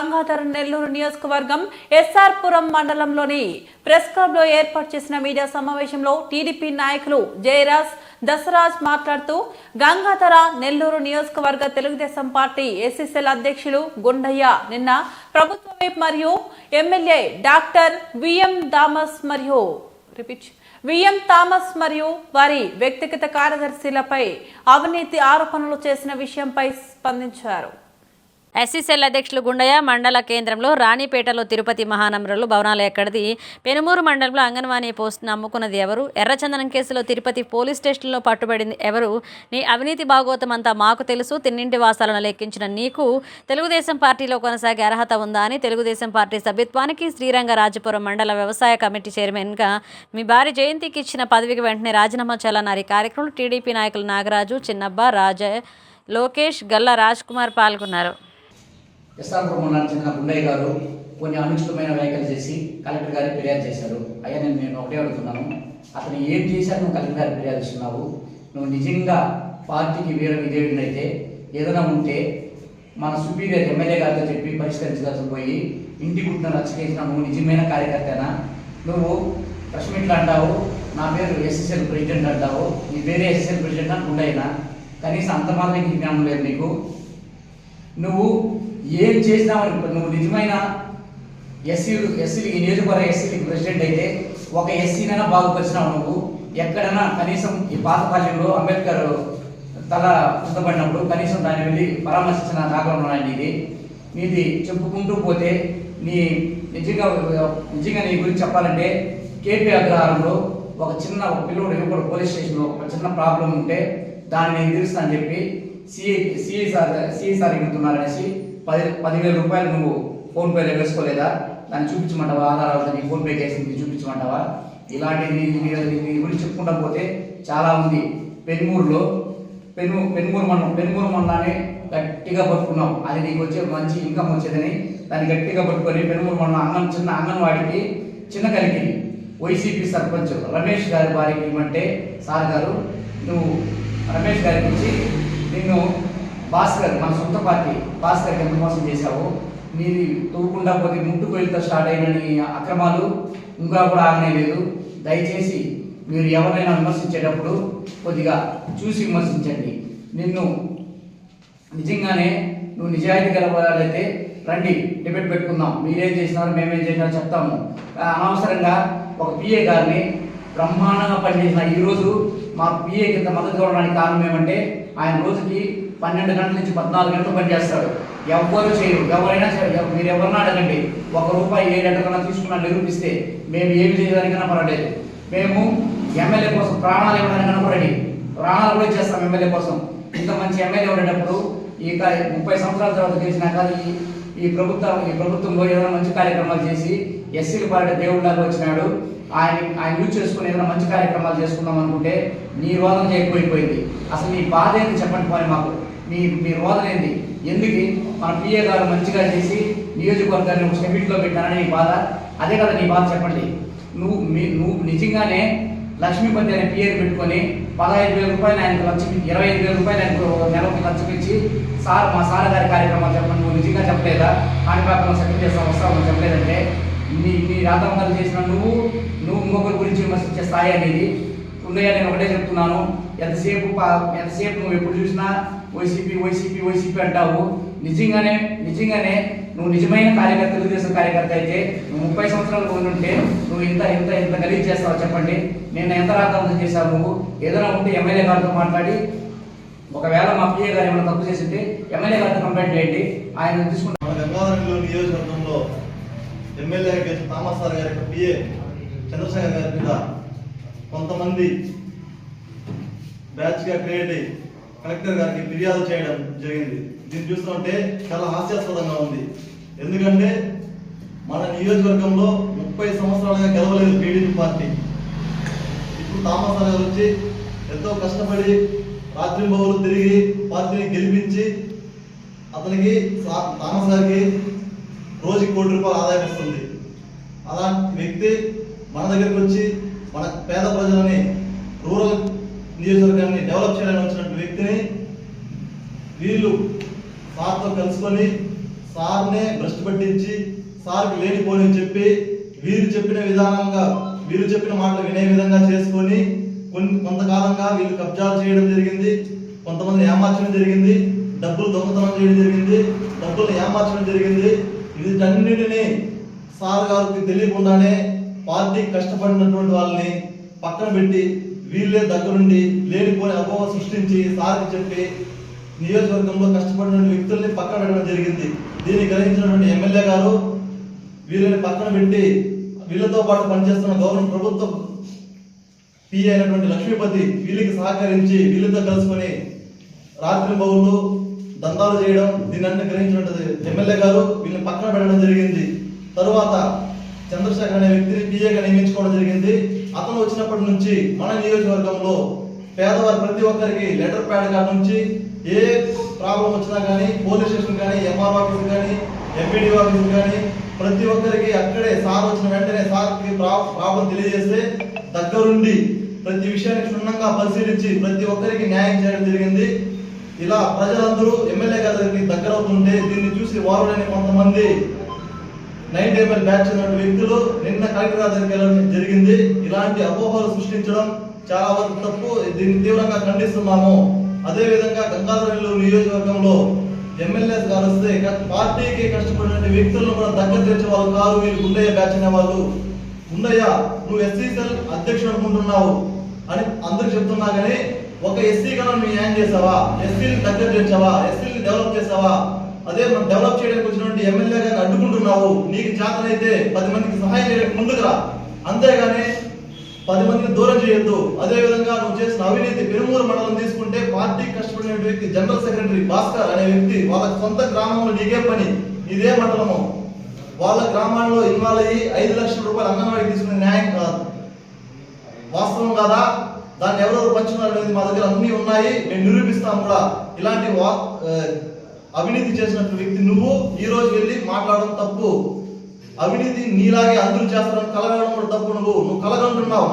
గంగాధర నెల్లూరు నియోజకవర్గం ఎస్ఆర్పురం మండలంలోని ప్రెస్ క్లబ్లో ఏర్పాటు చేసిన మీడియా సమావేశంలో టీడీపీ నాయకులు జయరాజ్ దసరాజ్ మాట్లాడుతూ గంగాధర నెల్లూరు నియోజకవర్గ తెలుగుదేశం పార్టీ ఎస్ఎస్ఎల్ అధ్యక్షులు గుండయ్య నిన్న ప్రభుత్వ వైపు మరియు ఎమ్మెల్యే డాక్టర్ విఎం దామస్ మరియు రిపీట్ విఎం థామస్ మరియు వారి వ్యక్తిగత కార్యదర్శులపై అవినీతి ఆరోపణలు చేసిన విషయంపై స్పందించారు. ఎస్సీసెల్ అధ్యక్షులు గుండయ్య మండల కేంద్రంలో రాణిపేటలో తిరుపతి మహానగరంలో భవనాలు ఎక్కడిది? పెనుమూరు మండలంలో అంగన్వాణి పోస్టును అమ్ముకున్నది ఎవరు? ఎర్రచందనం కేసులో తిరుపతి పోలీస్ స్టేషన్లో పట్టుబడింది ఎవరు? నీ అవినీతి భాగోతం అంతా మాకు తెలుసు తిన్నింటి వాసాలను లెక్కించిన నీకు. తెలుగుదేశం పార్టీలో కొనసాగే అర్హత ఉందా అని తెలుగుదేశం పార్టీ సభ్యత్వానికి శ్రీరంగరాజపురం మండల వ్యవసాయ కమిటీ చైర్మన్గా మీ భార్య జయంతికి ఇచ్చిన పదవికి వెంటనే రాజీనామా చేయాలన్నారు ఈ కార్యక్రమంలో టీడీపీ నాయకులు నాగరాజు చిన్నబ్బ రాజ లోకేష్ గల్లా రాజ్ కుమార్ పాల్గొన్నారు. ఎస్ఆర్పురం మండలానికి చెందిన గుండయ్య గారు కొన్ని అనుచితమైన వ్యాఖ్యలు చేసి కలెక్టర్ గారికి ఫిర్యాదు చేశారు. అయ్యా నేను నేను ఒకటే అడుగుతున్నాను. అతను ఏం చేశారు? నువ్వు కలెక్టర్ గారికి ఫిర్యాదు ఇస్తున్నావు నువ్వు నిజంగా పార్టీకి వీర విధేయుడినైతే ఏదైనా ఉంటే మన సుపీరియర్ ఎమ్మెల్యే గారితో చెప్పి పరిష్కరించాల్సి పోయి ఇంటి గుట్టిన రచ్చ చేసిన నువ్వు నిజమైన కార్యకర్తనా? నువ్వు ప్రెస్ మీట్లు అంటావు నా పేరు ఎస్ఎస్ఎల్ ప్రెసిడెంట్ అంటావు నీ పేరు ఎస్ఎస్ఎల్ ప్రెసిడెంట్ అని గుండయ్యనా? కనీసం అంత మాత్రం జ్ఞానం లేదు నీకు. నువ్వు ఏం చేసినావని నువ్వు నిజమైన ఎస్సీలు ఎస్సీలకి నియోజకవర్గ ఎస్సీలకి ప్రెసిడెంట్ అయితే ఒక ఎస్సీనైనా బాగుపరిచినావు నువ్వు. ఎక్కడైనా కనీసం ఈ పాతపాలెంలో అంబేద్కర్ తల పుస్తపడినప్పుడు కనీసం దాన్ని వెళ్ళి పరామర్శించిన దాఖలు ఉన్నాయండి ఇది నీది చెప్పుకుంటూ పోతే నీ నిజంగా నిజంగా నీ గురించి చెప్పాలంటే కేపీ అగ్రహారంలో ఒక చిన్న ఒక పిల్లడు యువకుడు పోలీస్ స్టేషన్లో ఒక చిన్న ప్రాబ్లం ఉంటే దాన్ని నేను తీరుస్తానని చెప్పి CI CI sir CI sir ఎగుతున్నారనేసి పది పదివేల రూపాయలు నువ్వు ఫోన్పేలో వేసుకోలేదా దాన్ని చూపించమంటావా? ఆధారాలతో నీ ఫోన్పే చేసింది చూపించమంటావా? ఇలాంటి నీ గురించి చెప్పుకుంటా పోతే చాలా ఉంది. పెనుమూరులో పెను పెనుమూరు మనం పెనుమూరు మండలాన్ని గట్టిగా పట్టుకున్నాం. అది నీకు వచ్చే మంచి ఇన్కమ్ వచ్చేదని. దాన్ని గట్టిగా పట్టుకొని పెనుమూరు మండలం అంగన్ చిన్న అంగన్వాడికి చిన్న కలికి వైసీపీ సర్పంచ్ రమేష్ గారి వారికి ఇవ్వమంటే సార్ గారు నువ్వు రమేష్ గారికి ఇచ్చి నిన్ను భాస్కర్ మన సొంత పార్టీ. భాస్కర్ ఎంత మోసం చేశావు? నీది తవ్వకుండా పోతే ముట్టు వెళ్తా స్టార్ట్ అయిన అక్రమాలు. ఇంకా కూడా ఆగనే లేదు. దయచేసి మీరు ఎవరైనా విమర్శించేటప్పుడు కొద్దిగా చూసి విమర్శించండి. నిన్ను నిజంగానే నువ్వు నిజాయితీ గల రండి డిబేట్ పెట్టుకుందాం. మీరేం చేసినారు మేమేం చేసినారో చెప్తాము. అనవసరంగా ఒక పిఏ గారిని బ్రహ్మాండంగా పనిచేసిన ఈరోజు మా పిఏ కింద మద్దతు చూడడానికి కారణం ఏమంటే ఆయన రోజుకి పన్నెండు గంటల నుంచి పద్నాలుగు గంటలు పనిచేస్తాడు. ఎవ్వరు చేయరు. ఎవరైనా చేయరు. మీరు ఎవరన్నా అడగండి. ఒక రూపాయి ఏ గంటకన్నా తీసుకున్నా నిరూపిస్తే మేము ఏమి చేయడానికైనా పర్వాలేదు. మేము ఎమ్మెల్యే కోసం ప్రాణాలు ఇవ్వడానికైనా కూడా ప్రాణాలు కూడా ఇచ్చేస్తాం ఎమ్మెల్యే కోసం. ఇంత మంచి ఎమ్మెల్యే ఉండేటప్పుడు ఈ ముప్పై సంవత్సరాల తర్వాత గెలిచినాక ఈ ఈ ప్రభుత్వం ఈ ప్రభుత్వంలో ఏదైనా మంచి కార్యక్రమాలు చేసి ఎస్సీల పార్టీ దేవుళ్ళగా వచ్చినాడు. ఆయన ఆయన యూజ్ చేసుకుని ఏదైనా మంచి కార్యక్రమాలు చేసుకుందాం అనుకుంటే నీ రోదన ఎక్కువైపోయింది అసలు నీ బాధ ఏంటి చెప్పండి పోనీ మాకు. మీ మీ రోదనేది ఎందుకు? మన పిఏ గారు మంచిగా చేసి నియోజకవర్గాన్ని ఒక పెట్టానని నీ బాధ? అదే కదా నీ బాధ చెప్పండి. నువ్వు మీ నువ్వు నిజంగానే లక్ష్మీపతి అనే పిఏని పెట్టుకొని పదహైదు వేల రూపాయలు ఆయనకు లక్ష ఇరవై ఐదు వేల రూపాయలు ఆయనకు నెలకు లక్షమిచ్చి సార్ మా సార్ గారి కార్యక్రమాలు చెప్పండి. నువ్వు నిజంగా చెప్పలేదా? కాణిపాకంలో సెక్రటరీ సంస్థ నువ్వు చెప్పలేదంటే? నీ నీ రాధవంతాలు చేసిన నువ్వు నువ్వు ఇంకొకరి గురించి విమర్శించే స్థాయి అనేది ఉన్నాయా నేను ఒకటే చెప్తున్నాను. ఎంతసేపు ఎంతసేపు నువ్వు ఎప్పుడు చూసినా వైసీపీ వైసీపీ వైసీపీ అంటావు. నిజంగానే నిజంగానే నువ్వు నిజమైన కార్యకర్త తెలుగుదేశం కార్యకర్త అయితే నువ్వు ముప్పై సంవత్సరాలు ఉంటే నువ్వు ఇంత ఇంత ఇంత గలీజ్ చేస్తావు చెప్పండి? నేను ఎంత రాద్దామని చేశావు నువ్వు? ఏదైనా ఉంటే ఎమ్మెల్యే గారితో మాట్లాడి ఒకవేళ మా పిఏ గారు ఏమైనా తప్పు చేసింటే ఎమ్మెల్యే గారితో కంప్లైంట్ చేయండి. ఆయన తీసుకుంటాం నియోజకవర్గంలో ఎమ్మెల్యే తామస్ సార్ గారి పిఏ చంద్రశేఖర్ గారి మీద కొంతమంది బ్యాచ్గా క్రియేట్ అయ్యి కలెక్టర్ గారికి ఫిర్యాదు చేయడం జరిగింది. దీన్ని చూస్తుంటే చాలా హాస్యాస్పదంగా ఉంది. ఎందుకంటే మన నియోజకవర్గంలో ముప్పై సంవత్సరాలుగా గెలవలేదు టీడీపీ పార్టీ. ఇప్పుడు థామస్ గారు వచ్చి ఎంతో కష్టపడి రాత్రింబవలు తిరిగి పార్టీని గెలిపించి అతనికి సా- గారికి రోజుకి కోటి రూపాయలు ఆదాయం వస్తుంది. అలాంటి వ్యక్తి మన దగ్గరికి వచ్చి మన పేద ప్రజలని రూరల్ నియోజకవర్గాన్ని డెవలప్ చేయడానికి వచ్చినటువంటి వ్యక్తిని వీళ్ళు సార్తో కలుసుకొని సార్నే భ్రష్టు పట్టించి సార్కి లేనిపోని చెప్పి వీరు చెప్పిన విధానంగా వీరు చెప్పిన మాటలు వినే విధంగా చేసుకొని కొన్ని కొంతకాలంగా వీళ్ళు కబ్జాలు చేయడం జరిగింది కొంతమంది ఏమార్చడం జరిగింది డబ్బులు దొంగతనం చేయడం జరిగింది డబ్బులు ఏమార్చడం జరిగింది. వీటన్నిటినీ సార్ గారికి తెలియకుండానే పార్టీ కష్టపడినటువంటి వాళ్ళని పక్కన పెట్టి వీళ్ళే దగ్గరుండి లేనిపోని అపోహ సృష్టించి సార్కి చెప్పి నియోజకవర్గంలో కష్టపడిన వ్యక్తుల్ని పక్కన పెట్టడం జరిగింది. దీన్ని గ్రహించినటువంటి ఎమ్మెల్యే గారు వీళ్ళని పక్కన పెట్టి వీళ్ళతో పాటు పనిచేస్తున్న గవర్నమెంట్ ప్రభుత్వం పి అయినటువంటి లక్ష్మీపతి వీళ్ళకి సహకరించి వీళ్ళతో కలుసుకొని రాత్రి బౌళ్ళు దందాలు చేయడం దీన్ని అన్ని గ్రహించినటువంటి ఎమ్మెల్యే గారు వీళ్ళని పక్కన పెట్టడం జరిగింది. తరువాత చంద్రశేఖర్ అనే వ్యక్తిని పిఏగా నియమించుకోవడం జరిగింది. అతను వచ్చినప్పటి నుంచి మన నియోజకవర్గంలో పేదవారు ప్రతి ఒక్కరికి లెటర్ ప్యాడ్ కాడ నుంచి ఏ ప్రాబ్లం వచ్చినా కానీ పోలీస్ స్టేషన్ కానీ ఎంఆర్ ఆఫీస్ కానీ ఎంపీడీ ఆఫీస్ కానీ ప్రతి ఒక్కరికి అక్కడే సార్ వచ్చిన వెంటనే సార్కి ప్రాబ్లం తెలియజేస్తే దగ్గరుండి ప్రతి విషయాన్ని క్షుణ్ణంగా పరిశీలించి ప్రతి ఒక్కరికి న్యాయం చేయడం జరిగింది. ఇలా ప్రజలందరూ ఎమ్మెల్యే గారికి దగ్గర అవుతుంటే దీన్ని చూసి వారుడైన కొంతమంది నైన్ టేబుల్ బ్యాచ్ ఉన్నటువంటి వ్యక్తులు నిన్న కలెక్టర్ దగ్గరికి వెళ్ళడం జరిగింది. ఇలాంటి అపోహలు సృష్టించడం చాలా వరకు తప్పు. దీన్ని తీవ్రంగా ఖండిస్తున్నాము. అదే విధంగా గంగాధర నియోజకవర్గంలో ఎమ్మెల్యే గారు వస్తే పార్టీకి కష్టపడిన వ్యక్తులను కూడా దగ్గర తెచ్చే వాళ్ళు కాదు వీళ్ళు గుండయ్య బ్యాచ్ అనే వాళ్ళు. గుండయ్య నువ్వు ఎస్సీసెల్ అధ్యక్షుడు అనుకుంటున్నావు అని అందరికి చెప్తున్నా కానీ ఒక ఎస్సీ కన్నా నువ్వు యాన్ చేసావా? ఎస్సీని దగ్గర తెచ్చావా ఎస్సీని డెవలప్ చేసావా? అదే మనం డెవలప్ చేయడానికి వచ్చినటువంటి ఎమ్మెల్యే గారిని అడ్డుకుంటున్నావు నీకు చేతనైతే పది మందికి సహాయం చేయడానికి ముందుకురా. అంతేగాని పది మందిని దూరం చేయొద్దు. అదే విధంగా నువ్వు చేసిన అవినీతి పెరుమూరు మండలం తీసుకుంటే పార్టీ కష్టపడిన వ్యక్తి జనరల్ సెక్రటరీ భాస్కర్ అనే వ్యక్తి వాళ్ళ సొంత గ్రామంలో నీకే పని. ఇదే మండలము. వాళ్ళ గ్రామాల్లో ఇన్వాల్వ్ అయ్యి ఐదు లక్షల రూపాయలు అంగన్వాడికి తీసుకునే న్యాయం కాదు. వాస్తవం కాదా? దాన్ని ఎవరెవరు పంచుకున్నారు అనేది మా దగ్గర అన్ని ఉన్నాయి. మేము నిరూపిస్తాం కూడా. ఇలాంటి వా అవినీతి చేసినట్టు వ్యక్తి నువ్వు ఈ రోజు వెళ్ళి మాట్లాడడం తప్పు. అవినీతి నీలాగే అందరూ చేస్తారని కలగడం కూడా తప్పు నువ్వు. నువ్వు కలగంటున్నావు.